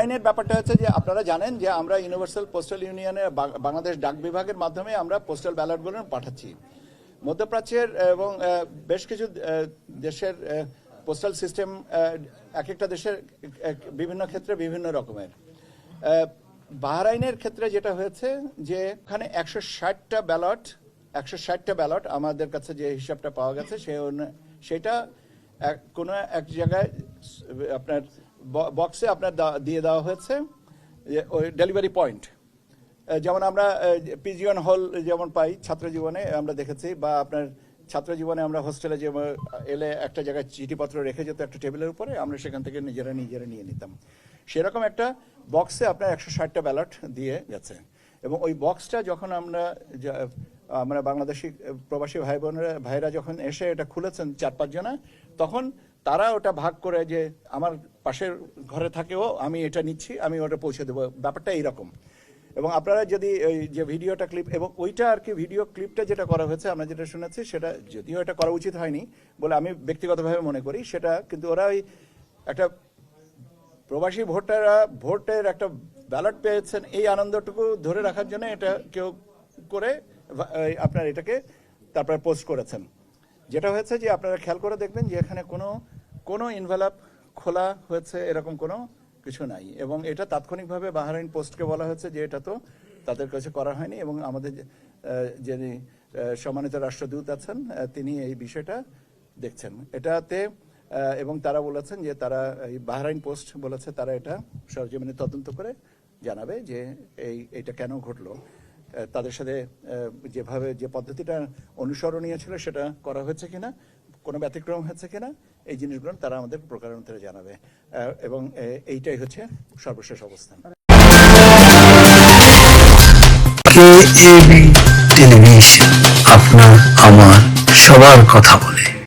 আইনের ব্যাপারটা হচ্ছে যে আপনারা জানেন যে আমরা ইউনিভার্সাল পোস্টাল ইউনিয়নের বাংলাদেশ ডাক বিভাগের মাধ্যমে আমরা পোস্টাল ব্যালটগুলো পাঠাচ্ছি। মধ্যপ্রাচ্যের এবং বেশ কিছু দেশের পোস্টাল সিস্টেম এক একটা দেশের বিভিন্ন ক্ষেত্রে বিভিন্ন রকমের। বাহরাইনের ক্ষেত্রে যেটা হয়েছে যে এখানে একশো ষাটটা ব্যালট একশো ষাটটা ব্যালট আমাদের কাছে যে হিসাবটা পাওয়া গেছে সে সেটা কোনো এক জায়গায়, আপনার বক্সে আপনার দিয়ে দেওয়া হয়েছে ওই ডেলিভারি পয়েন্ট যেমন আমরা পিজিয়ন হল যেমন পাই ছাত্র জীবনে, আমরা দেখেছি, বা আপনার ছাত্র জীবনে আমরা হোস্টেলে যে এলে একটা জায়গায় চিঠিপত্র রেখে যেত একটা টেবিলের উপরে, আমরা সেখান থেকে নিজেরা নিজেরা নিয়ে নিতাম। সেরকম একটা বক্সে আপনার একশো ষাটটা ব্যালট দিয়ে গেছে। এবং ওই বক্সটা যখন আমরা আমরা বাংলাদেশি প্রবাসী ভাই বোনেরা ভাইরা যখন এসে এটা খুলেছেন চার পাঁচ জনা, তখন তারা ওটা ভাগ করে যে, আমার পাশের ঘরে থাকেও, আমি এটা নিচ্ছি, আমি ওটা পৌঁছে দেবো। ব্যাপারটা এইরকম। এবং আপনারা যদি ওই যে ভিডিওটা ক্লিপ এবং ওইটা আর কি ভিডিও ক্লিপটা যেটা করা হয়েছে, আমরা যেটা শুনেছি, সেটা যদিও এটা করা উচিত হয়নি বলে আমি ব্যক্তিগতভাবে মনে করি, সেটা কিন্তু ওরা ওই একটা প্রবাসী ভোটাররা ভোটের একটা ব্যালট পেয়েছেন, এই আনন্দটুকু ধরে রাখার জন্য এটা কেউ করে আপনার এটাকে তারপরে পোস্ট করেছেন। যেটা হয়েছে যে আপনারা খেয়াল করে দেখবেন যে এখানে কোনো কোনো ইনভেলাপ খোলা হয়েছে এরকম কোনো কিছু নাই। এবং এটা তাৎক্ষণিকভাবে বাহারাইন পোস্টকে বলা হয়েছে যে এটা তো তাদের কাছে করা হয়নি এবং আমাদের যিনি সম্মানিত রাষ্ট্রদূত আছেন তিনি এই বিষয়টা দেখছেন। এটাতে এবং তারা বলেছেন যে তারা এই বাহরাইন পোস্ট বলেছে, তারা এটা সরজমিনে তদন্ত করে জানাবে যে এই, এটা কেন ঘটলো। তাদের সাথে যেভাবে যে পদ্ধতিটা অনুসরণীয় ছিল সেটা করা হয়েছে কিনা কোনো ব্যতিক্রম হয়েছে কিনা, এই জিনিসগুলো তারা আমাদের প্রকারান্তরে জানাবে। এবং এইটাই হচ্ছে সর্বশেষ অবস্থান। টেলিভিশন আপনার আমার সবার কথা বলে।